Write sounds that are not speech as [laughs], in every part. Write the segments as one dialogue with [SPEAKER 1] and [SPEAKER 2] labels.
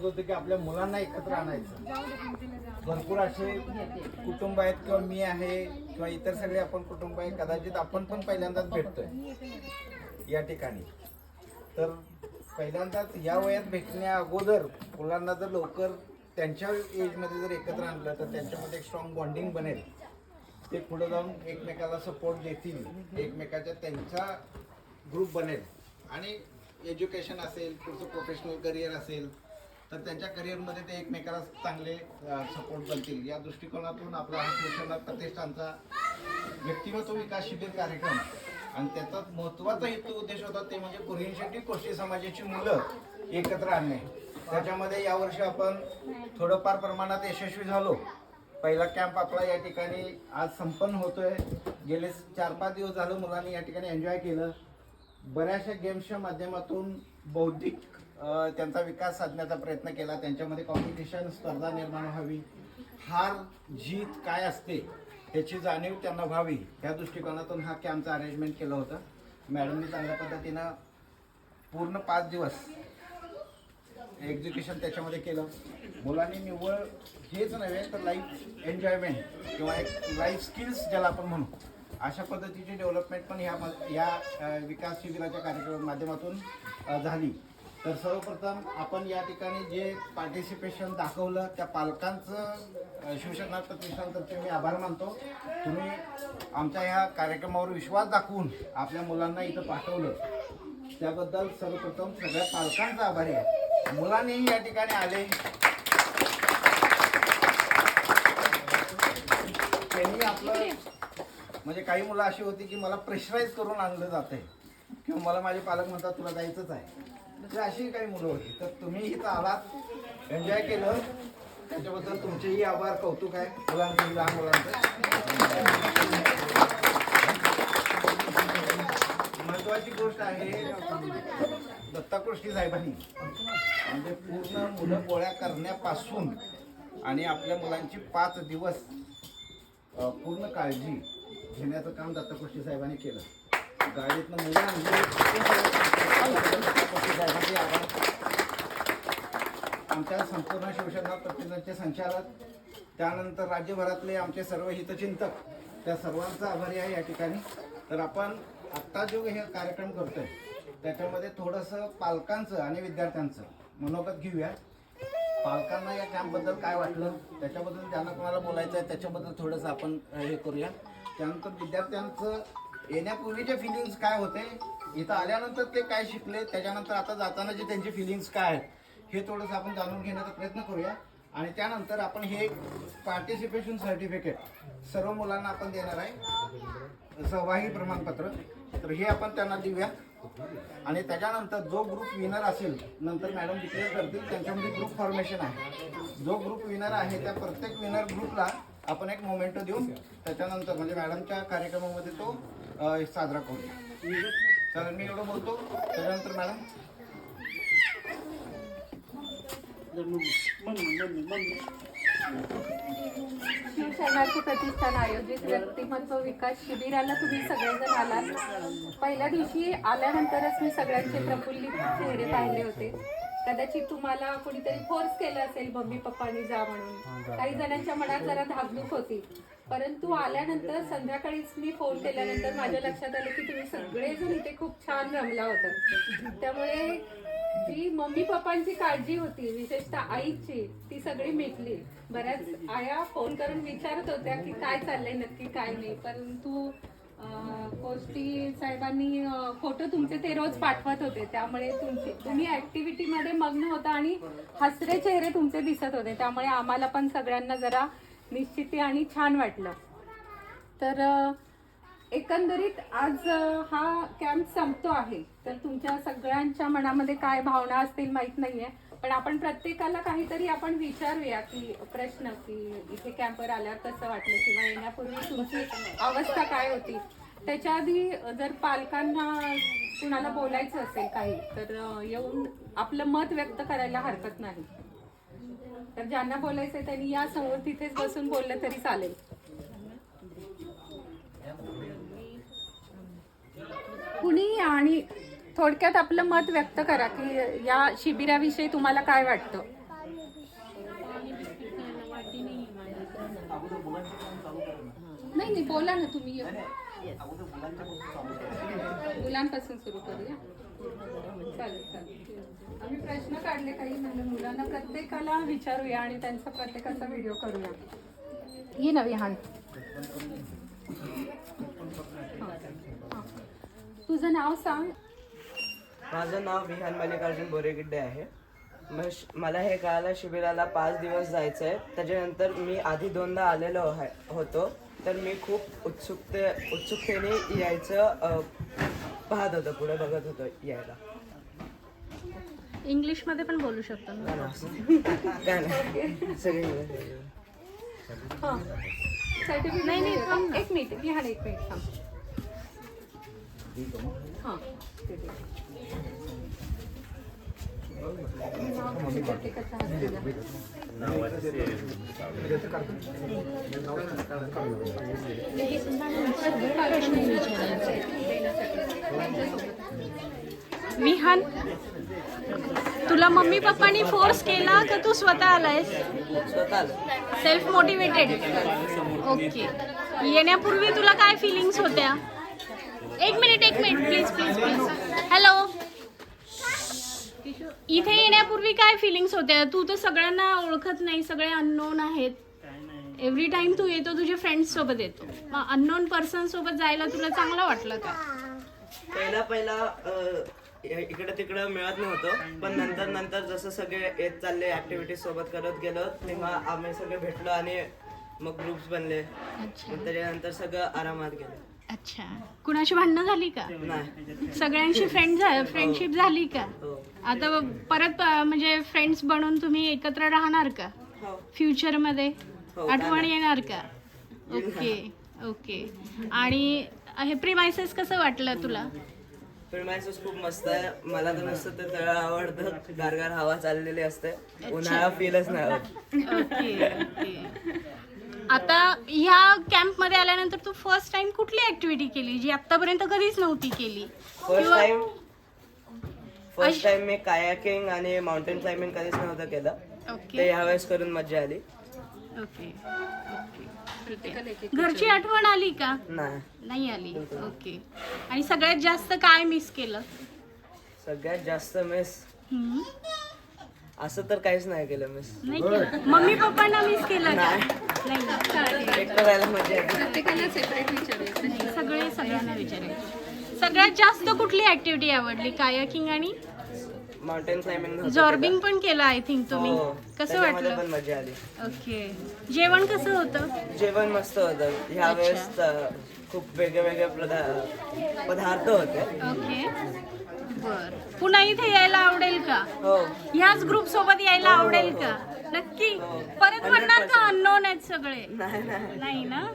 [SPEAKER 1] होतं की आपल्या मुलांना एकत्र आणायचं. भरपूर असे कुटुंब आहेत किंवा मी आहे किंवा इतर सगळे आपण कुटुंब आहे कदाचित आपण पण पहिल्यांदाच भेटतोय या ठिकाणी. तर पहिल्यांदाच या वयात भेटण्या अगोदर मुलांना जर लवकर त्यांच्या एजमध्ये जर एकत्र आणलं तर त्यांच्यामध्ये एक स्ट्रॉंग बॉन्डिंग बनेल. ते पुढे जाऊन एकमेकाला सपोर्ट देतील एकमेकाच्या त्यांचा ग्रुप बनेल. आणि एज्युकेशन असेल पुढचं प्रोफेशनल करिअर असेल तर त्यांच्या करिअरमध्ये ते एकमेकाला चांगले सपोर्ट बनतील या दृष्टिकोनातून आपला हा कृष्णनाथ प्रतिष्ठानचा व्यक्तिमत्व विकास शिबिर कार्यक्रम आणि त्याचा महत्त्वाचा हेतू उद्देश होता ते म्हणजे कुरियन कोष्टी समाजाची मुलं एकत्र आणणे. त्याच्यामध्ये यावर्षी आपण थोडंफार प्रमाणात यशस्वी झालो. पहिला कॅम्प आपला या ठिकाणी आज संपन्न होतोय. गेले चार पाच दिवस झालं मुलांनी या ठिकाणी एन्जॉय केलं. बऱ्याचशा गेम्सच्या माध्यमातून बौद्धिक त्यांचा विकास साधण्याचा प्रयत्न केला. त्यांच्यामध्ये कॉम्पिटिशन स्पर्धा निर्माण व्हावी. हार जीत काय असते याची जाणीव त्यांना व्हावी या दृष्टिकोनातून हा कॅम्पचं अरेंजमेंट केलं होतं. मॅडमनी चांगल्या पद्धतीनं पूर्ण पाच दिवस एक्झिक्युशन त्याच्यामध्ये केलं. मुलांनी निव्वळ हेच नव्हे तर लाईफ एन्जॉयमेंट किंवा एक लाईफ स्किल्स ज्याला आपण म्हणू अशा पद्धतीची डेव्हलपमेंट पण ह्या या विकास शिबिराच्या कार्यक्रम माध्यमातून झाली. तर सर्वप्रथम आपण या ठिकाणी जे पार्टिसिपेशन दाखवलं त्या पालकांचं शिवसेना प्रतिष्ठानतर्फे मी आभार मानतो. तुम्ही आमच्या ह्या कार्यक्रमावर विश्वास दाखवून आपल्या मुलांना इथं पाठवलं. त्याबद्दल सर्वप्रथम सगळ्या पालकांचा आभारी आहे. मुलांनीही या ठिकाणी आले. त्यांनी आपलं म्हणजे काही मुलं अशी होती की मला प्रेशराईज करून आणलं जात आहे किंवा मला माझे पालक म्हणतात तुला जायचंच आहे. तर अशी काही मुलं होती. तर तुम्ही इथं आलात एन्जॉय केलं. त्याच्याबद्दल तुमचेही आभार कौतुक आहे. मुलांचं लहान मुलांचं. महत्वाची गोष्ट आहे दत्ताकृष्टी साहेबांनी म्हणजे पूर्ण मुलं गोळ्या करण्यापासून आणि आपल्या मुलांची पाच दिवस पूर्ण काळजी घेण्याचं काम दत्ताकृष्टी साहेबांनी केलं. गाडीतनं मुलं आणली. आभार आमच्या संपूर्ण शिवसेना प्रतिनिधींचे संचालक त्यानंतर राज्यभरातले आमचे सर्व हितचिंतक त्या सर्वांचा आभारी आहे या ठिकाणी. तर आपण आत्ता जो हे कार्यक्रम करतोय त्याच्यामध्ये थोडंसं पालकांचं आणि विद्यार्थ्यांचं मनोगत घेऊया. पालकांना या कॅम्पबद्दल काय वाटलं? त्याच्याबद्दल ज्यांना कोणाला बोलायचं आहे त्याच्याबद्दल थोडंसं आपण हे करूया. त्यानंतर विद्यार्थ्यांचं येण्यापूर्वीचे फिलिंग्स काय होते? इथं आल्यानंतर ते काय शिकले? त्याच्यानंतर आता जाताना जे त्यांचे फिलिंग्स काय आहेत हे थोडंसं आपण जाणून घेण्याचा प्रयत्न करूया. आणि त्यानंतर आपण हे पार्टिसिपेशन सर्टिफिकेट सर्व मुलांना आपण देणार आहे. सहभागी प्रमाणपत्र. तर हे आपण त्यांना देऊया. आणि त्याच्यानंतर जो ग्रुप विनर असेल नंतर मॅडम डिक्लेअर करतील त्यांच्यामध्ये ग्रुप फॉर्मेशन आहे. जो ग्रुप विनर आहे त्या प्रत्येक विनर ग्रुपला आपण एक मोमेंटो देऊन त्याच्यानंतर म्हणजे मॅडमच्या कार्यक्रमामध्ये तो साजरा करूया तर मी एवढं बोलतो. त्याच्यानंतर मॅडम?
[SPEAKER 2] शिवसेनाचे प्रतिष्ठान आयोजित व्यक्तिमत्व विकास शिबिराला तुम्ही सगळेजण आलात. पहिल्या दिवशी आल्यानंतरच मी सगळ्यांचे प्रफुल्लित चेहरे पाहिले होते. कदाचित तुम्हाला कोणीतरी फोर्स केलं असेल मम्मी पप्पानी जा म्हणून. काही जणांच्या मनात जरा धाकधूक होती. परंतु आल्यानंतर संध्याकाळीच मी फोन केल्यानंतर माझ्या लक्षात आलं की तुम्ही सगळेजण इथे खूप छान रमला होता. त्यामुळे जी मम्मी पप्पांची काळजी होती विशेषतः आईची ती सगळी मिटली. बऱ्याच आया फोन करून विचारत होत्या की काय चाललंय नक्की काय नाही. परंतु अं, कोष्टी साहेबांनी फोटो तुमचे ते रोज पाठवत होते. त्यामुळे तुमची तुम्ही ऍक्टिव्हिटी मध्ये मग्न होता आणि हसरे चेहरे तुमचे दिसत होते. त्यामुळे आम्हाला पण सगळ्यांना जरा निश्चिती आणि छान वाटलं. तर एकंदरीत आज हा कॅम्प संपतो आहे. तर तुमच्या सगळ्यांच्या मनामध्ये काय भावना असतील माहीत नाही आहे पण आपण प्रत्येकाला काहीतरी आपण विचारूया की प्रश्न की इथे कॅम्पवर आल्यावर कसं वाटलं? किंवा येण्यापूर्वी तुमची अवस्था काय होती? त्याच्या आधी जर पालकांना कुणाला बोलायचं असेल काही तर येऊन आपलं मत व्यक्त करायला हरकत नाही. तर ज्यांना बोलायचं त्यांनी या समोर तिथेच बसून बोललं तरी चालेल. कुणी आणि थोडक्यात आपलं मत व्यक्त करा की या शिबिराविषयी तुम्हाला काय वाटतं? नाही नाही बोला ना तुम्ही. मुलांपासून सुरू करूया. चालेल चालेल. आम्ही प्रश्न काढले काही म्हणलं मुलांना प्रत्येकाला विचारूया आणि त्यांचा प्रत्येकाचा व्हिडिओ करूया. ये ना विहान. तुझं नाव सांग.
[SPEAKER 3] माझं नाव विहान मल्लिकार्जुन बोरेगिड्डे आहे. मग श- मला हे कळालं शिबिराला पाच दिवस जायचं आहे त्याच्यानंतर मी आधी दोनदा आलेलो आहे होतो. तर मी खूप उत्सुकते उत्सुकतेने यायचं पाहत होतो पुढे बघत होतो यायला.
[SPEAKER 4] इंग्लिशमध्ये पण बोलू शकतो
[SPEAKER 3] नाही. नाही
[SPEAKER 2] हां एक मिनिट विहान एक मिनिट थांब. हां.
[SPEAKER 4] विहान तुला मम्मी पप्पानी फोर्स केला का तू स्वतः आलायस? सेल्फ मोटिवेटेड ओके येण्यापूर्वी तुला काय फिलिंग्स होत्या? एक मिनिट एक minute please please please hello इथे येण्यापूर्वी काय फिलिंग्स होत्या? तू तर सगळ्यांना ओळखत नाही सगळे अननोन आहेत. एव्हरी टाइम तू येतो तुझ्या फ्रेंड्स सोबत येतो. मग अननोन पर्सन सोबत जायला तुला चांगलं वाटलं का?
[SPEAKER 3] पहिला पहिला इकडे तिकडं मिळत नव्हतं. पण नंतर नंतर जसं सगळे येत चालले ऍक्टिव्हिटीज सोबत करत गेलो तेव्हा आम्ही सगळे भेटलो आणि मग ग्रुप्स बनले. मग त्याच्यानंतर सगळं आरामात गेलं.
[SPEAKER 4] अच्छा. कुणाची भांडणं झाली का?
[SPEAKER 3] नाही.
[SPEAKER 4] सगळ्यांची फ्रेंड फ्रेंडशिप झाली का?
[SPEAKER 3] हो.
[SPEAKER 4] आता परत म्हणजे फ्रेंड्स बनून तुम्ही एकत्र राहणार का?
[SPEAKER 3] हो.
[SPEAKER 4] फ्युचरमध्ये
[SPEAKER 3] हो,
[SPEAKER 4] आठवण
[SPEAKER 3] राहणार.
[SPEAKER 4] येणार का? Okay okay. आणि हे प्रिमायसेस कसं वाटलं तुला?
[SPEAKER 3] फिल्मायसस खूप मस्त आहे. मला तर नुसतं ते तळ आवडतं. गारगार हवा चाललेली असते. उन्हाळा फीलच नाही होत
[SPEAKER 4] आता ह्या कॅम्पमध्ये आल्यानंतर तू फर्स्ट टाइम कुठली ऍक्टिव्हिटी केली? जी आतापर्यंत कधीच नव्हती केली?
[SPEAKER 3] फर्स्ट
[SPEAKER 4] किंवा-
[SPEAKER 3] टाइम फर्स्ट टाइम मी कायाकिंग आणि माउंटेन क्लाइम्बिंग कधीच नव्हतं केलं. ते
[SPEAKER 4] ओके
[SPEAKER 3] यावेळेस करून मजा आली.
[SPEAKER 4] Okay okay. घरची आठवण आली का?
[SPEAKER 3] नाही.
[SPEAKER 4] नाही आली. ओके. आणि सगळ्यात जास्त काय मिस केलं?
[SPEAKER 3] सगळ्यात जास्त मिस. असं तर काहीच नाही केलं मिस
[SPEAKER 4] नाही केलं. मम्मी पप्पांना मिस केलं का?
[SPEAKER 3] नाही.
[SPEAKER 2] प्रत्येकाला सेपरेट विचारायचं.
[SPEAKER 4] सगळे सगळ्यांना विचारायचे. सगळ्यात जास्त कुठली ऍक्टिव्हिटी आवडली? कायाकिंग आणि
[SPEAKER 3] माउंटेन क्लाइम्बिंग
[SPEAKER 4] जॉर्बिंग पण केलं आय थिंक तुम्ही.
[SPEAKER 3] हो
[SPEAKER 4] कसं वाटलं?
[SPEAKER 3] पण मजा आली.
[SPEAKER 4] ओके जेवण कसं होतं?
[SPEAKER 3] जेवण मस्त होतं. ह्या वेळेस खूप वेगळे वेगळे पदा- पदार्थ होते.
[SPEAKER 4] ओके बर. पुन्हा इथे यायला आवडेल का?
[SPEAKER 3] हो.
[SPEAKER 4] ह्याच ग्रुप सोबत यायला आवडेल का? नक्की. परत म्हणणार का अननोन आहेत सगळे?
[SPEAKER 3] नाही
[SPEAKER 4] ना?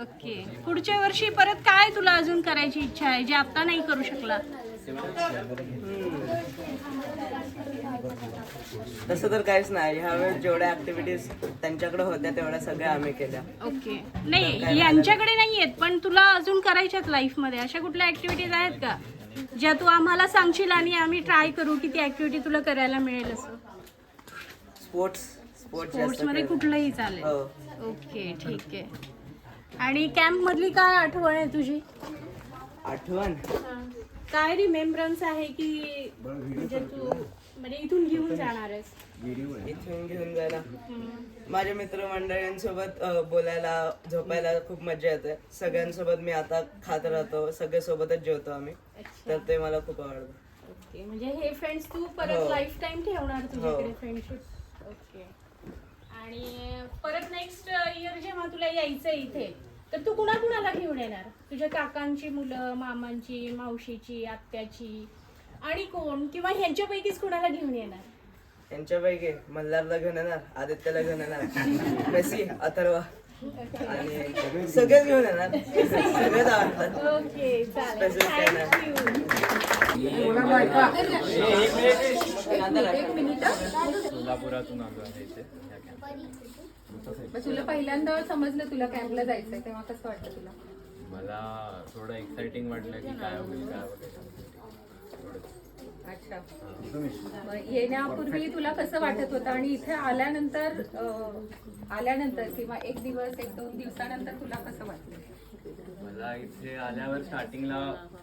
[SPEAKER 4] ओके पुढच्या वर्षी परत काय तुला अजून करायची इच्छा आहे जे आता नाही करू शकला?
[SPEAKER 3] तसं तर काहीच नाही. ह्यावेळेस जेवढ्या ऍक्टिव्हिटीज त्यांच्याकडे होत्या तेवढ्या सगळ्या आम्ही केल्या.
[SPEAKER 4] ओके. नाही यांच्याकडे नाही आहेत पण तुला अजून करायच्यात लाईफमध्ये. अशा कुठल्या ऍक्टिव्हिटीज आहेत का? ज्या तू आम्हाला सांगशील आणि आम्ही ट्राय करू की ती ऍक्टिव्हिटी तुला करायला मिळेल असं.
[SPEAKER 3] स्पोर्ट्स
[SPEAKER 4] स्पोर्ट्समध्ये कुठलंही चालेल.
[SPEAKER 3] हो.
[SPEAKER 4] ओके ठीक आहे. आणि कॅम्प मधली काय आठवण आहे तुझी?
[SPEAKER 3] आठवण?
[SPEAKER 4] काय रिमेंबरन्स आहे की म्हणजे तू म्हणजे इथून घेऊन जाणार आहेस.
[SPEAKER 3] इथून घेऊन जायला माझ्या मित्रमंडळींसोबत अ, बोलायला झोपायला खूप मजा येते. सगळ्यांसोबत मी आता खात राहतो. सगळे सोबतच जेवतो आम्ही. तर ते मला खूप आवडतं.
[SPEAKER 4] ओके. म्हणजे हे फ्रेंड्स तू परत
[SPEAKER 3] हो.
[SPEAKER 4] लाईफ टाइम ठेवणार तुझ्याकडे
[SPEAKER 3] हो.
[SPEAKER 4] Friendship okay. आणि परत नेक्स्ट इयर जेव्हा तुला यायचं इथे तर तू कुणा कुणाला घेऊन येणार? तुझ्या काकांची मुलं मामांची मावशीची आत्याची? आणि कोण? किंवा ह्यांच्यापैकीच कुणाला घेऊन येणार?
[SPEAKER 3] त्यांच्यापैकी मल्हारला घेऊन येणार आदित्यला घेऊन येणार मेसी अथर्व आणि सगळेच घेऊन येणार. सगळेच आवडतात.
[SPEAKER 4] ओके चालेल.
[SPEAKER 3] Specific काय नाही.
[SPEAKER 4] थँक्यू
[SPEAKER 2] एक मिनिट
[SPEAKER 5] सोलापुरातून आलो आहे इथे या कॅम्पमध्ये.
[SPEAKER 2] मग तुला पहिल्यांदा समजलं तुला कॅम्पला जायचंय तेव्हा कसं वाटतं तुला?
[SPEAKER 5] मला थोडं एक्साइटिंग वाटलं की काय होईल काय वगैरे.
[SPEAKER 2] अच्छा. येण्यापूर्वी तुला कसं वाटत होतं? आणि इथे आल्यानंतर आल्यानंतर किंवा एक दिवस एक दोन दिवसानंतर तुला कसं वाटलं?
[SPEAKER 5] मला इथे आल्यावर स्टार्टिंगला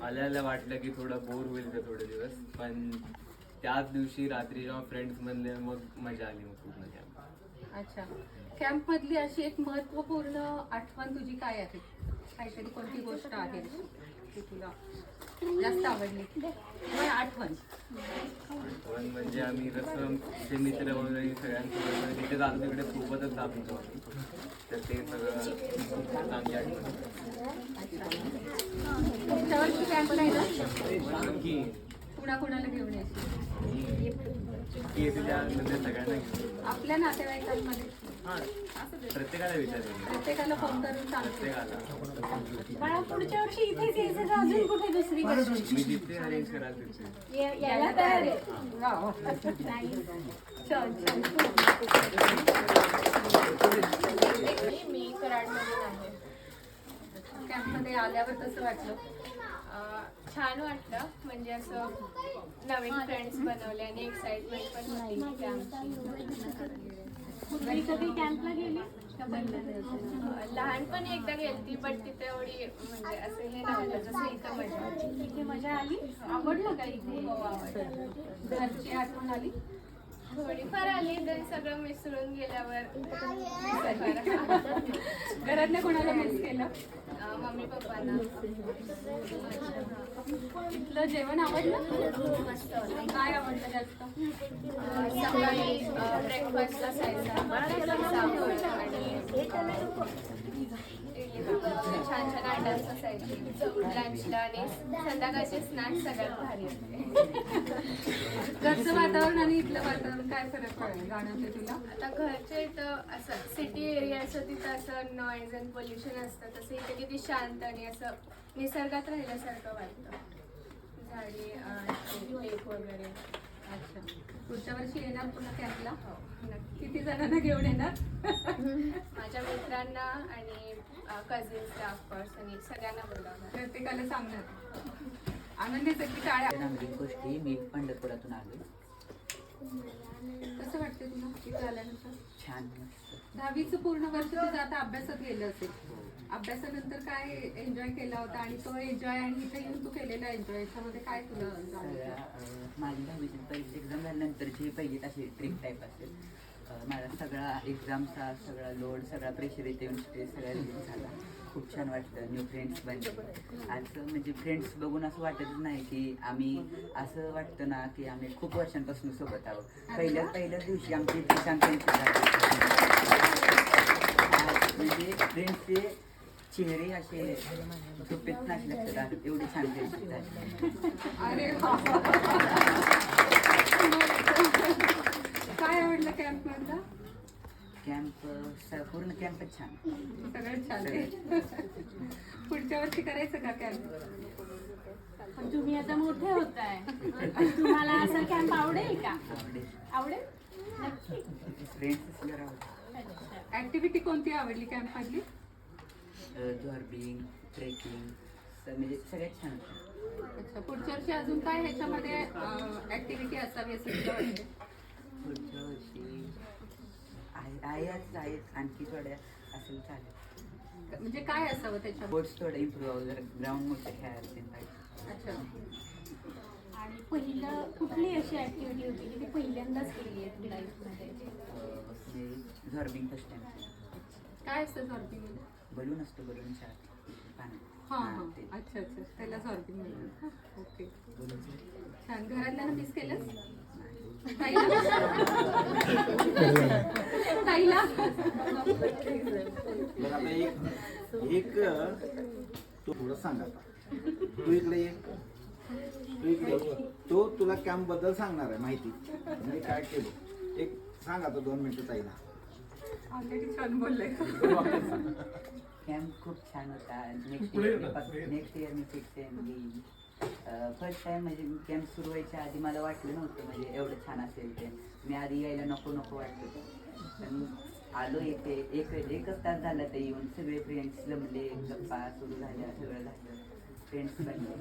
[SPEAKER 5] आल्याला वाटलं की थोडं बोर होईल का थोडे दिवस. पण त्याच दिवशी रात्री जेव्हा फ्रेंड्स बनले मग मजा आली मग पूर्ण कॅम्प
[SPEAKER 2] अच्छा. कॅम्प मधली अशी एक महत्त्वपूर्ण आठवण तुझी काय आहे? काहीतरी कोणती गोष्ट आहे? ती तुला जास्त आवडली. आठवण.
[SPEAKER 5] पण म्हणजे आम्ही जसं ते मित्र वगैरे सगळ्यांसोबत तिथे जातो तिकडे सोबतच जात तर ते सगळं चांगली आठवण.
[SPEAKER 2] पुढच्या वर्षी कॅम्पला येणार
[SPEAKER 5] नक्की
[SPEAKER 2] कुणा कुणाला घेऊन यायची
[SPEAKER 5] सगळ्यांना.
[SPEAKER 2] आपल्या नातेवाईकांमध्ये.
[SPEAKER 5] प्रत्येकाला
[SPEAKER 2] फोन करून सांगते.
[SPEAKER 4] पुढच्या वर्षी इथेच यायचं का? अजून कुठे या- यायला तयार आहे.
[SPEAKER 6] मी कराडमधून आहे.
[SPEAKER 2] कॅम्पमध्ये आल्यावर कसं वाटलं.
[SPEAKER 6] छान वाटलं. म्हणजे असं नवीन फ्रेंड्स बनवले आणि एक्साइटमेंट पण होती
[SPEAKER 4] पूर्वी कधी कॅम्पला गेली? का
[SPEAKER 6] लहानपणी एकदा गेलती पण तिथे एवढी म्हणजे असं हे नव्हतं जसं इथं मजा.
[SPEAKER 4] इथे मजा आली? आवडलं का इथे?
[SPEAKER 6] हो
[SPEAKER 2] घरची आठवण आली?
[SPEAKER 6] थोडीफार आली तर सगळं मिसळून गेल्यावर [laughs]
[SPEAKER 2] घरातल्या कोणाला मिस केलं?
[SPEAKER 6] मम्मी पप्पांना.
[SPEAKER 2] इथलं जेवण आवडलं?
[SPEAKER 6] मस्त होतं
[SPEAKER 2] काय आवडलं जास्त?
[SPEAKER 6] सकाळी ब्रेकफास्ट असायचा. आणि छान असायचे लंचला आणि संध्याकाळचे स्नॅक्स सगळ्यात भारी
[SPEAKER 2] घरचं वातावरण आणि इथलं वातावरण काय फरक पडेल जाणवते तुला
[SPEAKER 6] आता घरच्या इथं असं सिटी एरिया असं तिथं असं नॉईज अँड पोल्युशन असतं तसं इथे किती शांत आणि असं निसर्गात राहिल्यासारखं वाटतं. झाडी लेक वगैरे.
[SPEAKER 2] अच्छा. पुढच्या वर्षी येणार पुन्हा कॅम्पला.
[SPEAKER 6] हो नक्की
[SPEAKER 2] किती जणांना घेऊन येणार?
[SPEAKER 6] माझ्या मित्रांना आणि कझिन्सला ऑफकोर्स आणि सगळ्यांना बोलावं
[SPEAKER 2] प्रत्येकाला सांगणार. आनंदीचं की टाळ्या.
[SPEAKER 7] गोष्टी मी पंढरपुरातून आलो.
[SPEAKER 2] कसं वाटतं तुला इथं आल्यानंतर?
[SPEAKER 7] छान
[SPEAKER 2] दहावीचं पूर्ण वर्ष तुझं आता अभ्यासात गेलं असेल. अभ्यासानंतर काय एन्जॉय केला होता आणि तो एन्जॉय आणि इथे येऊन तू केलेला एन्जॉय याच्यामध्ये काय तुला
[SPEAKER 7] माझी दहावीची पहिली झाल्यानंतरची पहिली अशी ट्रिप टाईप असेल माझा सगळा एक्झामचा सगळा लोड सगळा प्रेशर येते येऊन स्ट्रेस सगळा रिलीज झाला. खूप छान वाटतं न्यू फ्रेंड्स बनले. आज म्हणजे फ्रेंड्स बघून असं वाटतच नाही की आम्ही असं वाटतं ना की आम्ही खूप वर्षांपासून सोबत आहोत. पहिल्या पहिल्याच दिवशी आमची इथे छान फ्रेंडशिप म्हणजे फ्रेंड्सचे चेहरे असे झोपेत नाही लक्षात एवढे एवढी छान फ्रेंडशिप झाली.
[SPEAKER 2] काय आवडलं कॅम्प मधला?
[SPEAKER 7] कॅम्प पूर्ण कॅम्पच छान.
[SPEAKER 2] सगळं छान आहे. पुढच्या वर्षी करायचं का कॅम्प
[SPEAKER 4] पण तुम्ही आता मोठे होत आहे. तुम्हाला असं कॅम्प आवडेल का?
[SPEAKER 7] आवडेल.
[SPEAKER 2] ऍक्टिव्हिटी कोणती आवडली कॅम्प मधली?
[SPEAKER 7] जॉर्बिंग ट्रेकिंग म्हणजे सगळ्यात छान
[SPEAKER 2] अच्छा पुढच्या वर्षी अजून काय ह्याच्यामध्ये ऍक्टिव्हिटी असावी असं वाटते
[SPEAKER 7] पुढच्या वर्षी आहे आहेच आहेत आणखी थोड्या असेल चालेल.
[SPEAKER 2] म्हणजे काय असावं त्याच्यामध्ये
[SPEAKER 7] स्पोर्ट्स थोडं इम्प्रूव्ह जर ग्राउंड मोठं खेळायला ते पाहिजे.
[SPEAKER 2] अच्छा.
[SPEAKER 4] आणि पहिलं कुठली अशी ऍक्टिव्हिटी होती की ती पहिल्यांदाच केली आहे लाईफमध्ये
[SPEAKER 7] झॉर्बिंग फर्स्ट टाइम
[SPEAKER 2] काय असतं झॉर्बिंग
[SPEAKER 7] बलून असतो बलूनच्या
[SPEAKER 2] हा हा. अच्छा अच्छा. त्याला झॉर्बिंग ओके. छान. घरातल्यानं मिस केलंस? [laughs] ताईला ताईला
[SPEAKER 1] बरं आता एक एक तू थोडं सांग आता. तू इकडे ये. तू इकडे ये. तो तुला कॅम्पबद्दल सांगणार आहे माहिती. म्हणजे काय केलं? एक सांग आता दोन मिनिटं ताईला.
[SPEAKER 2] ऑलरेडी छान बोलले.
[SPEAKER 7] कॅम्प खूप छान होता. नेक्स्ट इयर नेक्स्ट इयर मी फिक्स फर्स्ट टाइम म्हणजे कॅम्प सुरू व्हायच्या आधी मला वाटलं नव्हतं म्हणजे एवढं छान असेल ते. मी आधी यायला नको नको वाटत होतं आलो इथे. एक एकच तास झाला ते येऊन. सगळे फ्रेंड्स जमले. गप्पा सुरू झाल्या. सगळं झालं. फ्रेंड्स बनले.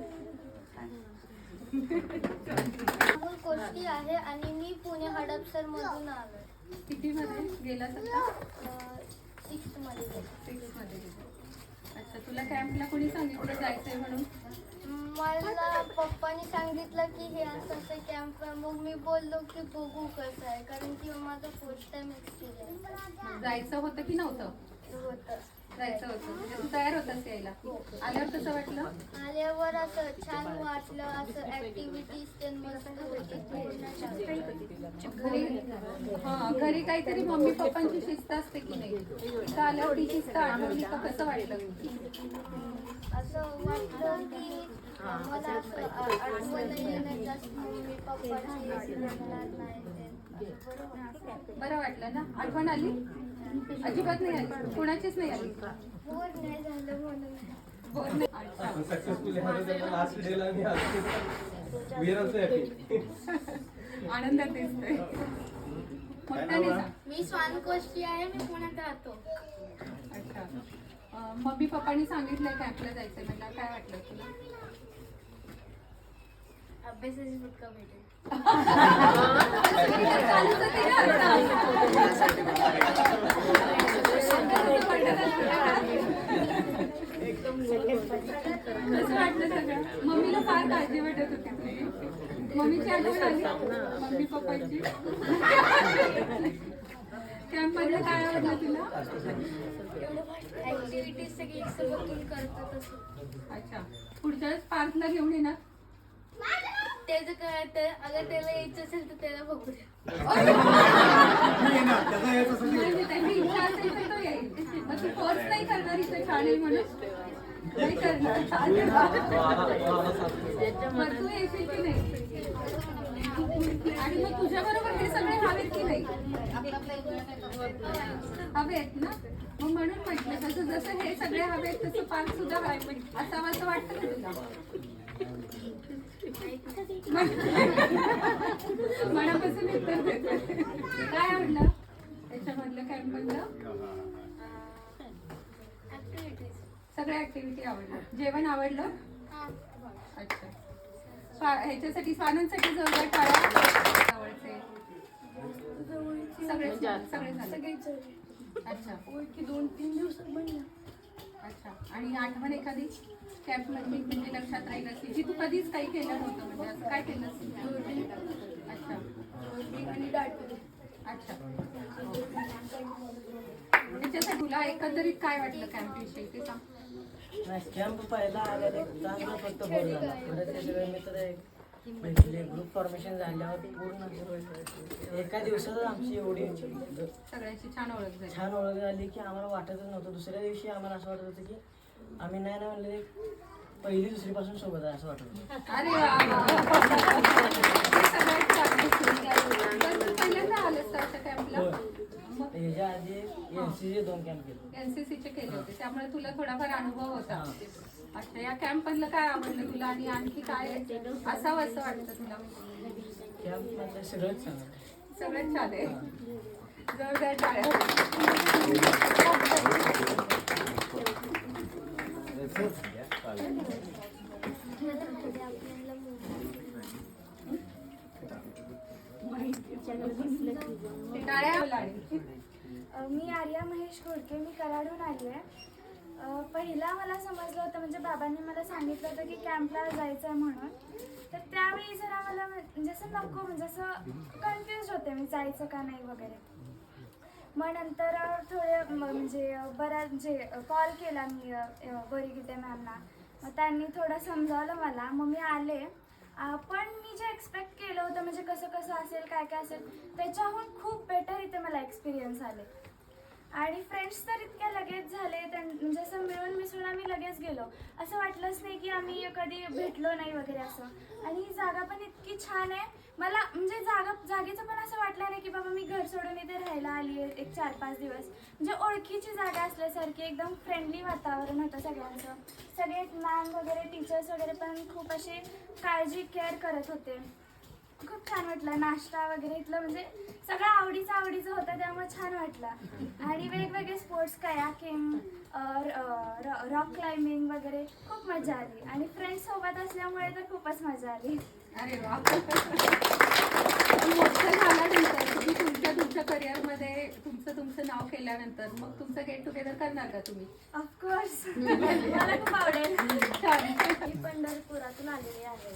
[SPEAKER 8] कोष्टी आहे आणि मी पुणे हडपसर मधून आलोय.
[SPEAKER 2] किती मध्ये? गेला
[SPEAKER 8] सिक्स्थमध्ये गेले.
[SPEAKER 2] सिक्समध्ये गेला. अच्छा तुला कॅम्पला कोणी सांगितलं जायचंय म्हणून?
[SPEAKER 8] मला पप्पानी सांगितलं की हे असं असं कॅम्प आहे. मग मी बोललो की बघू कसं आहे. कारण की माझं फर्स्ट टाइम एक्सपिरियन्स
[SPEAKER 2] जायचं होतं की नव्हतं?
[SPEAKER 8] होतं.
[SPEAKER 2] जायचं होतं म्हणजे तू तयार होतास यायला आल्यावर कसं वाटलं
[SPEAKER 8] आल्यावर असं छान वाटलं असं ऍक्टिव्हिटीज ते मस्त होती पूर्ण छान.
[SPEAKER 2] घरी हा घरी काहीतरी मम्मी पप्पांची शिस्त असते की नाही इथं आल्यावर ती शिस्त आठवली का कसं वाटलं
[SPEAKER 8] असं वाटलं की मला असं आ- आठवण येणं जास्त मम्मी पप्पाची लागणार नाही ते. बरं वाटलं.
[SPEAKER 2] बरं वाटलं ना आठवण आली अजिबात नाही आली. कोणाचीच नाही आली. आनंदात दिसतोय.
[SPEAKER 8] मी स्वान कोष्टी आहे मी पुण्यात राहतो.
[SPEAKER 2] अच्छा. मम्मी पप्पांनी सांगितलंय कॅम्पला जायचंय. मला काय वाटलं तुला?
[SPEAKER 8] अभ्यासाची सुटका भेटेल.
[SPEAKER 2] मम्मीला फार काळजी वाटत होती मम्मीची आठवण आली? मम्मी पप्पाची? कॅम्पमध्ये काय आवडलं तुला?
[SPEAKER 8] ऍक्टिव्हिटीज सगळी सोबतून करतात असं.
[SPEAKER 2] अच्छा. पुढच्या वेळेस पार्कला घेऊन येणार
[SPEAKER 8] त्याचं काय तर अगर त्याला यायचं असेल तर त्याला बघू द्या
[SPEAKER 2] म्हणजे त्याची इच्छा असेल तर तो येईल. मग तू फोर्स नाही करणार इथं छान आहे म्हणून. नाही करणार. मग तू येशील की नाही? आणि मग तुझ्या बरोबर हे सगळे हवेत की नाही? हवेत ना? मग म्हणून म्हटलं तसं जसं हे सगळे हवेत तसं पार्क सुद्धा हवे असावं असं वाटतं का तुला? मनापासून उत्तर देते काय आवडलं? त्याच्यामधलं कॅम्पमधलं
[SPEAKER 8] ऍक्टिव्हिटीज
[SPEAKER 2] सगळ्या ऍक्टिव्हिटी आवडल्या. जेवण आवडलं? अच्छा. ह्याच्यासाठी स्वानांसाठी टाळ्या आवडते. सगळे सगळे अच्छा.
[SPEAKER 8] ओळखी दोन तीन दिवसात बनल्या.
[SPEAKER 2] अच्छा. आणि आठवण एखादी? कॅम्प मधली म्हणजे लक्षात राहील अशी जी तू कधीच काही केलं नव्हतं म्हणजे असं काय केलं अच्छा. अच्छा. त्याच्यासाठी तुला एकंदरीत काय वाटलं कॅम्प विषयी? ते सांग.
[SPEAKER 9] कॅम्प पहिला आलेला फक्त परत मित्र एक भेटले ग्रुप फॉर्मेशन झाल्यावर पूर्ण एका दिवसातच आमची एवढी
[SPEAKER 2] सगळ्यांची छान ओळख झाली.
[SPEAKER 9] छान ओळख झाली की आम्हाला वाटतच नव्हतं. दुसऱ्या दिवशी आम्हाला असं वाटत होतं की आम्ही नाही ना म्हणले पहिली दुसरी पासून सोबत आहे असं वाटत होतं.
[SPEAKER 2] अरे पहिल्यांदा
[SPEAKER 9] ह्याच्या आधी एन सी दोन कॅम्प केले
[SPEAKER 2] एनसीसीचे केले होते. त्यामुळे तुला थोडाफार अनुभव होता. अच्छा या कॅम्प मधलं काय आवडलं तुला आणि आणखी काय असावं असं वाटतं तुला?
[SPEAKER 9] कॅम्प मधलं सगळंच चांगलं
[SPEAKER 2] सगळ्यात छान आहे. जोरदार टाळ्या टाळ्या लाडी.
[SPEAKER 10] मी आर्या महेश घोडके मी कराडून आली आहे. पहिला मला समजलं होतं म्हणजे बाबांनी मला सांगितलं होतं की कॅम्पला जायचं आहे म्हणून. तर त्यावेळी जरा मला म्हणजे असं नको म्हणजे असं कन्फ्युज होते मी जायचं का नाही वगैरे. मग नंतर थोडे म्हणजे बऱ्याच म्हणजे कॉल केला मी बरी गीते मॅमना मग त्यांनी थोडं समजावलं मला. मग मी आले. पण मी जे एक्सपेक्ट केलं होतं म्हणजे कसं कसं असेल काय काय असेल त्याच्याहून खूप बेटर इथे मला एक्सपिरियन्स आले. आणि फ्रेंड्स तर इतक्या लगेच झाले त्यां म्हणजे असं मिळून मिसळून आम्ही लगेच गेलो. असं वाटलंच नाही की आम्ही कधी भेटलो नाही वगैरे असं. आणि ही जागा पण इतकी छान आहे. मला म्हणजे जागा जागेचं पण असं वाटलं नाही की बाबा मी घर सोडून इथे राहायला आली आहे एक चार पाच दिवस. म्हणजे ओळखीची जागा असल्यासारखी एकदम फ्रेंडली वातावरण होतं सगळ्यांचं. सगळे मॅम वगैरे टीचर्स वगैरे पण खूप असे काळजी केअर करत होते. खूप छान वाटलं. नाश्ता वगैरे इथलं म्हणजे सगळं आवडीचं आवडीचं होतं त्यामुळे छान वाटलं. आणि वेगवेगळे स्पोर्ट्स कयाकिंग रॉक क्लाइम्बिंग वगैरे खूप मजा आली. आणि फ्रेंड्स सोबत असल्यामुळे तर खूपच मजा आली.
[SPEAKER 2] अरे तुम्ही तुमच्या तुमच्या करिअरमध्ये तुमचं तुमचं नाव केल्यानंतर मग तुमचं गेट टुगेदर करणार का तुम्ही?
[SPEAKER 10] ऑफकोर्स [laughs] मला खूप आवडेल. [laughs]
[SPEAKER 8] मी पंढरपुरातून आलेली आहे.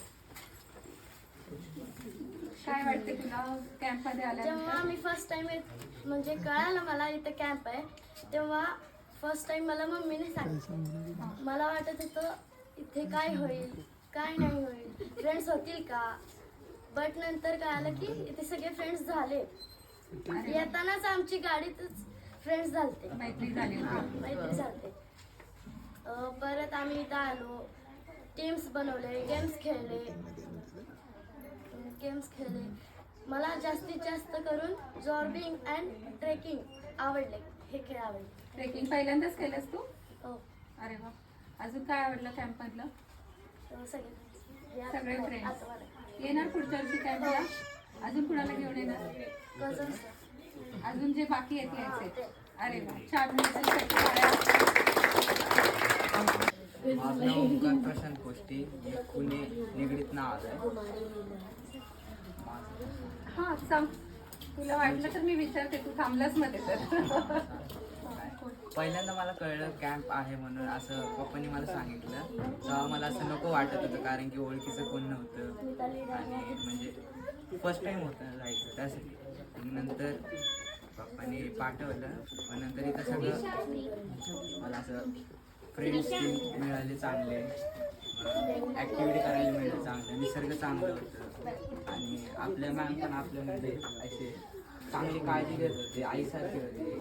[SPEAKER 2] काय वाटते तुला कॅम्पमध्ये
[SPEAKER 8] जेव्हा
[SPEAKER 2] आल्यानंतर
[SPEAKER 8] मी फर्स्ट टाइम म्हणजे कळालं मला इथे कॅम्प आहे तेव्हा फर्स्ट टाइम मला मम्मीने सांगितलं. मला वाटत होतं इथे काय होईल काय नाही होईल फ्रेंड्स होतील का? बट नंतर कळालं की इथे सगळे फ्रेंड्स झाले. येतानाच आमची गाडीतच फ्रेंड्स झालते.
[SPEAKER 2] मैत्री झाली
[SPEAKER 8] हा,
[SPEAKER 2] होती.
[SPEAKER 8] मैत्री झालते. अं, परत आम्ही इथं आलो. टीम्स बनवले गेम्स खेळले. गेम्स खेळले मला जास्तीत जास्त करून जॉर्बिंग अँड ट्रेकिंग आवडले. हे खेळ आवडले.
[SPEAKER 2] ट्रेकिंग पहिल्यांदाच केलंस तू?
[SPEAKER 8] हो.
[SPEAKER 2] अरे वा. अजून काय आवडलं कॅम्प मधलं?
[SPEAKER 8] तर सगळे हे
[SPEAKER 2] सगळे
[SPEAKER 8] मला
[SPEAKER 2] येणार पुढच्या वर्षी कॅम्पला अजून कुणाला घेऊन येणार?
[SPEAKER 8] Cousins.
[SPEAKER 2] अजून जे बाकी आहेत यायचे. अरे वा. छान.
[SPEAKER 11] माझं नाव ओंकार प्रशांत कोष्टी. पुणे निगडीत आलो आहे
[SPEAKER 2] हा सांग. तुला वाटलं तर मी विचारते तू थांबलासमध्ये तर.
[SPEAKER 11] पहिल्यांदा मला कळलं कॅम्प आहे म्हणून असं पप्पांनी मला सांगितलं. तेव्हा मला असं नको वाटत होतं कारण की ओळखीचं कोण नव्हतं. आणि म्हणजे फर्स्ट टाईम होतं जायचं त्यासाठी. मग नंतर पप्पांनी पाठवलं. पण नंतर इथं सगळं मला असं फ्रेंड्स मिळाले चांगले. ॲक्टिव्हिटी करायला मिळाले चांगले. निसर्ग चांगलं होतं. आणि आपल्या मॅम पण आपल्यामध्ये असे चांगली काळजी घेत होते. आईसारखे होते.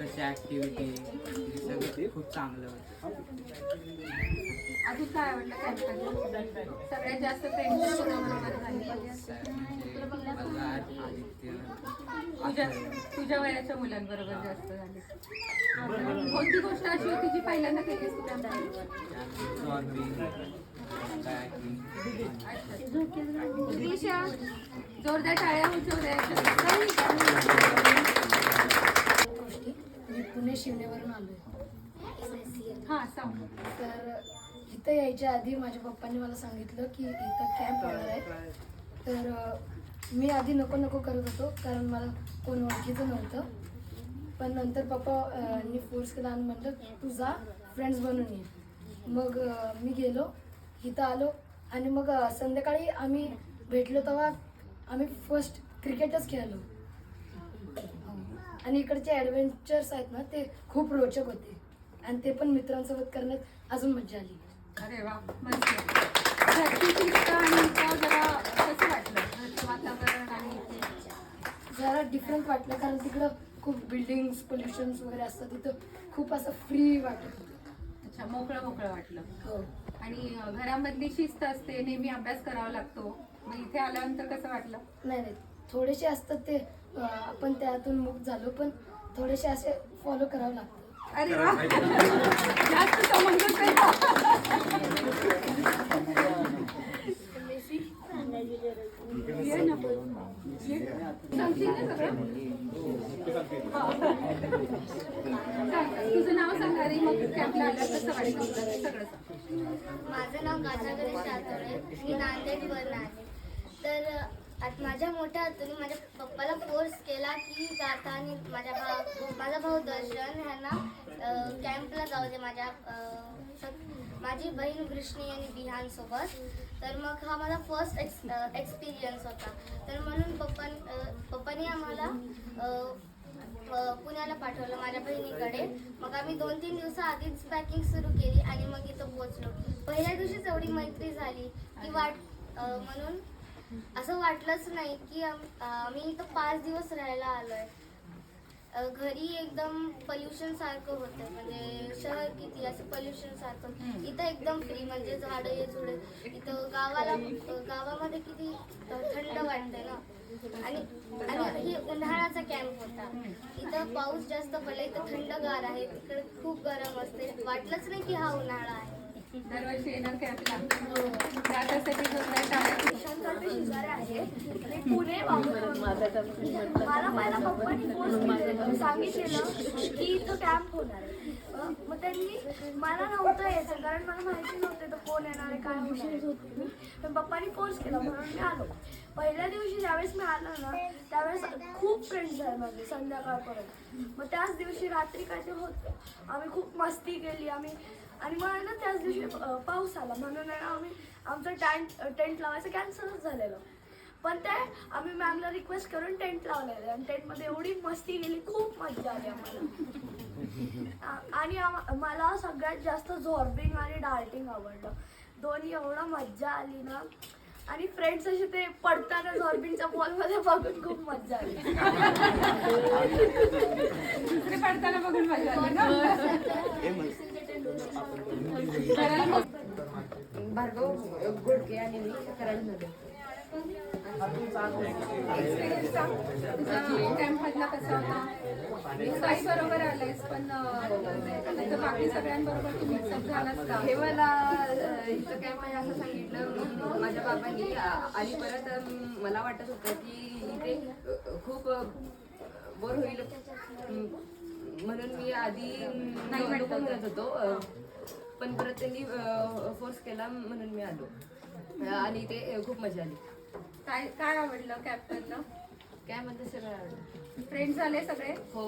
[SPEAKER 11] कशी ॲक्टिव्हिटी खूप चांगलं होतं.
[SPEAKER 2] अजून काय आवडलं सगळ्यात जास्त तुझ्या तुझ्या वयाच्या मुलांबरोबर जास्त झाली. कोणती गोष्ट अशी होती जी पहिल्यांदा केलीस तू कॅम्पमध्ये
[SPEAKER 11] जॉर्बिंग कायाकिंग
[SPEAKER 2] दिशा जोरदार टाळ्या
[SPEAKER 12] मी पुणे शिवनेवरून आलो
[SPEAKER 2] हा सांग.
[SPEAKER 12] तर इथं यायच्या आधी माझ्या पप्पांनी मला सांगितलं की इथं कॅम्प होणार आहे. तर मी आधी नको नको करत होतो कारण मला कोण ओळखीचं नव्हतं. पण नंतर पप्पा अ, नी फोर्स केला आणि म्हटलं तू जा फ्रेंड्स बनून ये. मग मी गेलो इथं आलो आणि मग संध्याकाळी आम्ही भेटलो तेव्हा आम्ही फर्स्ट क्रिकेटच खेळलो. आणि इकडचे ॲडव्हेंचर्स आहेत ना ते खूप रोचक होते. आणि ते पण मित्रांसोबत करण्यात अजून मजा आली.
[SPEAKER 2] अरे वा जरा कसं वाटलं? घरचं वातावरण आणि इथे?
[SPEAKER 12] जरा डिफरंट वाटलं कारण तिकडं खूप बिल्डिंग्स पोल्युशन्स वगैरे असतात तिथं खूप असं फ्री वाटत होतं.
[SPEAKER 2] अच्छा मोकळं मोकळं वाटलं.
[SPEAKER 12] हो.
[SPEAKER 2] आणि घरामधली शिस्त असते नेहमी अभ्यास करावा लागतो. मग इथे आल्यानंतर कसं वाटलं?
[SPEAKER 12] नाही नाही. थोडेसे असतात ते आपण त्यातून मुक्त झालो पण थोडेसे असे फॉलो करावं लागतं.
[SPEAKER 2] अरे वा. जास्त समजत तुझं नाव सांग. आणि मग कॅम्पला आलं कसं वाटलं सगळं
[SPEAKER 8] माझं नाव गाथा गणेश आहे मी नांदेडवरून आहे. तर आता माझ्या मोठ्या हातून माझ्या पप्पाला फोर्स केला की गाथा आणि माझ्या भाऊ माझा भाऊ दर्शन ह्यांना कॅम्पला जाऊ दे माझ्या माझी बहीण कृष्णी आणि बिहान सोबत. तर मग हा माझा फर्स्ट एक्स एक्सपिरियन्स होता. तर म्हणून पप्पा पप्पानी आम्हाला पुण्याला पाठवलं माझ्या बहिणीकडे. मग आम्ही दोन तीन दिवसा आधीच पॅकिंग सुरू केली आणि मग इथं पोहोचलो. पहिल्या दिवशीच एवढी मैत्री झाली की वाट म्हणून असं वाटलंच नाही की आम- आम्ही इथं पाच दिवस राहायला आलोय. घरी एकदम पोल्युशन सारखं होतं. म्हणजे शहर किती असं पोल्युशन सारखं. इथं एकदम फ्री म्हणजे झाडं हे झुडे. इथं गावाला गावामध्ये किती थंड वाटतंय ना.
[SPEAKER 13] आणि आणि ही उन्हाळ्याचा कॅम्प होता. इथं पाऊस जास्त पडला इथं थंडगार आहे तिकडे खूप गरम असते. वाटलंच नाही की हा उन्हाळा आहे.
[SPEAKER 2] दरवर्षी येणार कॅम्पला
[SPEAKER 14] पुणे वाहून मला पप्पानी फोन केलेलं सांगितलेलं की इथं कॅम्प होणार मग त्यांनी मला नव्हतं यायचं कारण मला माहिती नव्हतं तर कोण येणार आहे काय होणार होती मी पण पप्पानी फोर्स केला म्हणून मी आलो. पहिल्या दिवशी ज्यावेळेस मी आलो ना त्यावेळेस खूप फ्रेंड्स झाले माझे संध्याकाळपर्यंत. मग त्याच दिवशी रात्री काय ते होतं आम्ही खूप मस्ती केली आम्ही आणि मग आहे ना त्याच दिवशी पाऊस आला. म्हणून आहे ना आम्ही आमचं टेंट टेंट लावायचं कॅन्सलच झालेलं. पण ते आम्ही मॅमला रिक्वेस्ट करून टेंट लावलेलं. आणि टेंटमध्ये एवढी मस्ती गेली खूप मजा आली आम्हाला. आणि मला सगळ्यात जास्त झॉर्बिंग आणि डार्टिंग आवडलं. दोन्ही एवढा मज्जा आली ना. आणि फ्रेंड्स असे ते पडताना झॉर्बिंगच्या बॉलमध्ये बघून खूप मज्जा आली.
[SPEAKER 2] दुसरे पडताना बघून मजा आली ना?
[SPEAKER 6] भार्गव गोडके आणि मी कराडमध्ये
[SPEAKER 2] एक्सपिरियन्स सांग तुझा कॅम्प मधला कसा होता साई बरोबर आलेस पण अं, बाकी सगळ्यांबरोबर मिक्सअप का
[SPEAKER 6] हे मला इथं काय म्हणजे असं सांगितलं माझ्या बाबांनी आणि परत मला वाटत होतं की इथे खूप बोर होईल म्हणून मी आधी नाही नको म्हणत होतो. पण परत त्यांनी फोर्स केला म्हणून मी आलो. आणि इथे खूप मजा आली.
[SPEAKER 2] काय काय आवडलं कॅम्पमधलं
[SPEAKER 6] काय म्हणते सगळं आवडलं?
[SPEAKER 2] फ्रेंड झाले सगळे?
[SPEAKER 6] हो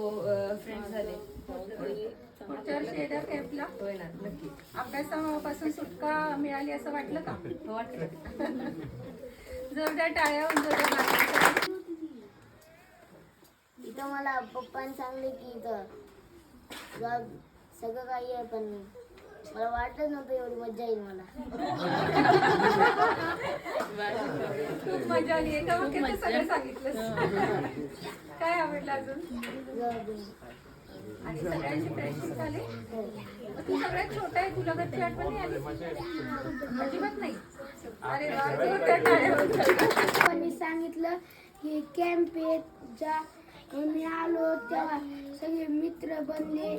[SPEAKER 6] फ्रेंड्स झाले.
[SPEAKER 2] पुढच्या वर्षी येणार कॅम्पला
[SPEAKER 6] होय ना नक्की.
[SPEAKER 2] अभ्यासापासून सुटका मिळाली असं वाटलं का?
[SPEAKER 6] हो वाटलं. [laughs]
[SPEAKER 2] जोरदार टाळ्या होऊन जोरदार.
[SPEAKER 13] इथं मला पप्पाने सांगले की इथं तुला सगळं काही आहे पण मला वाटलं नव्हतं एवढी मजा येईल मला.
[SPEAKER 2] खूप मजा आली. एका वाक्यात सगळं सांगितलंस. काय आवडलं अजून? आणि सगळ्यांची फ्रेंडशिप झाली? तू सगळ्यात छोटा आहे तुला घरची आठवण नाही आली? अजिबात नाही. अरे वा
[SPEAKER 13] सांगितलं की कॅम्प येत जा. आम्ही मी आलो तेव्हा सगळे मित्र बनले.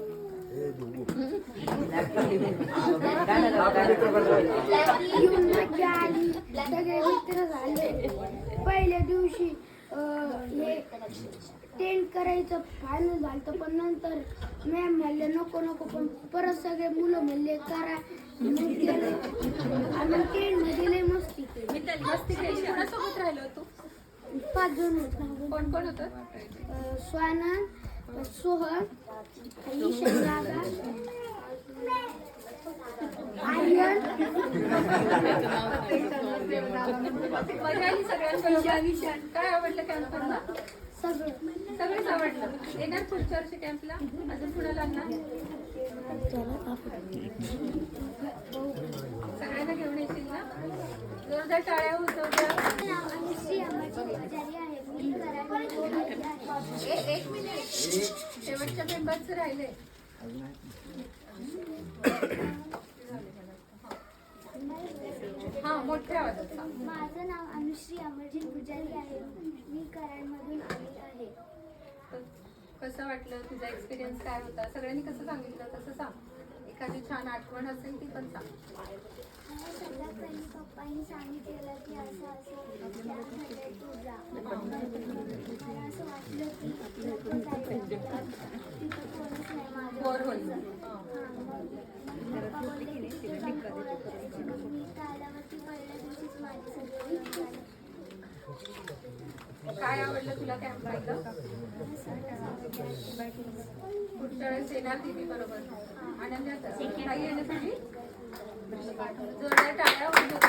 [SPEAKER 13] येऊन मजा आली. सगळे मित्र झाले. पहिल्या दिवशी हे टेंट करायचं फायनल झालं पण नंतर मॅम म्हणले नको नको पण परत सगळे मुलं म्हणले करा. आम्ही आणि टेंटमध्ये लय मस्ती केली.
[SPEAKER 2] मस्ती केली. कोणासोबत राहिलो तू?
[SPEAKER 13] पाच जण होतो.
[SPEAKER 2] कोण कोण होतं?
[SPEAKER 13] स्वानंद सोहन ईशान दादा
[SPEAKER 2] काय आवडलं सगळेच येणार पुढच्या वर्षी कॅम्पला? अजून सगळ्यांना घेऊन येशील ना? जोरदार टाळ्या उचवत्या ए- एक मिनिट. शेवटच्या मेंबर्स राहिले. हा मोठ्या आवाजात सांग.
[SPEAKER 13] माझं नाव अनुश्री अमरजीत पुजारी आहे. मी कराडमधून आली आहे.
[SPEAKER 2] कसं वाटलं? तुझा एक्सपिरियन्स काय होता? सगळ्यांनी कसं सांगितलं? तसं सांग. एखादी छान आठवण असेल ती पण सांग.
[SPEAKER 13] पप्पांनी सांगितलेलं की असं असं तू जा मला असं वाटलं की तिथं कोणीच नाही माझं पप्पा बोलले की जायचं. मग मी इथं आल्यावरती पहिल्या दिवशीच
[SPEAKER 2] काय आवडलं तुला कॅम्प राहिलं पुढच्या वेळेस येणार दिदी बरोबर? आनंदात? काही येण्यासाठी टाळ्या होऊन